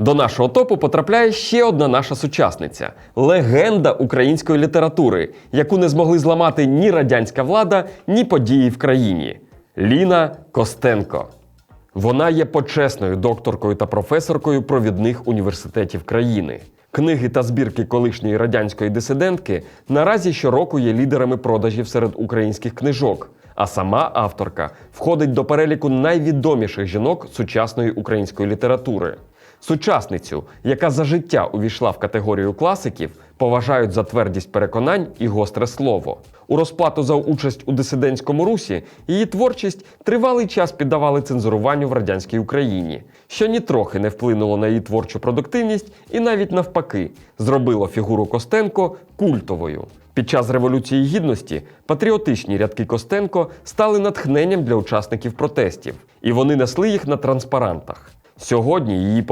До нашого топу потрапляє ще одна наша сучасниця легенда української літератури, яку не змогли зламати ні радянська влада, ні події в країні. Ліна Костенко. Вона є почесною докторкою та професоркою провідних університетів країни. Книги та збірки колишньої радянської дисидентки наразі щороку є лідерами продажів серед українських книжок. А сама авторка входить до переліку найвідоміших жінок сучасної української літератури. Сучасницю, яка за життя увійшла в категорію класиків, поважають за твердість переконань і гостре слово. У розплату за участь у дисидентському русі її творчість тривалий час піддавали цензуруванню в радянській Україні, що нітрохи не вплинуло на її творчу продуктивність і навіть навпаки зробило фігуру Костенко культовою. Під час Революції Гідності патріотичні рядки Костенко стали натхненням для учасників протестів, і вони несли їх на транспарантах. Сьогодні її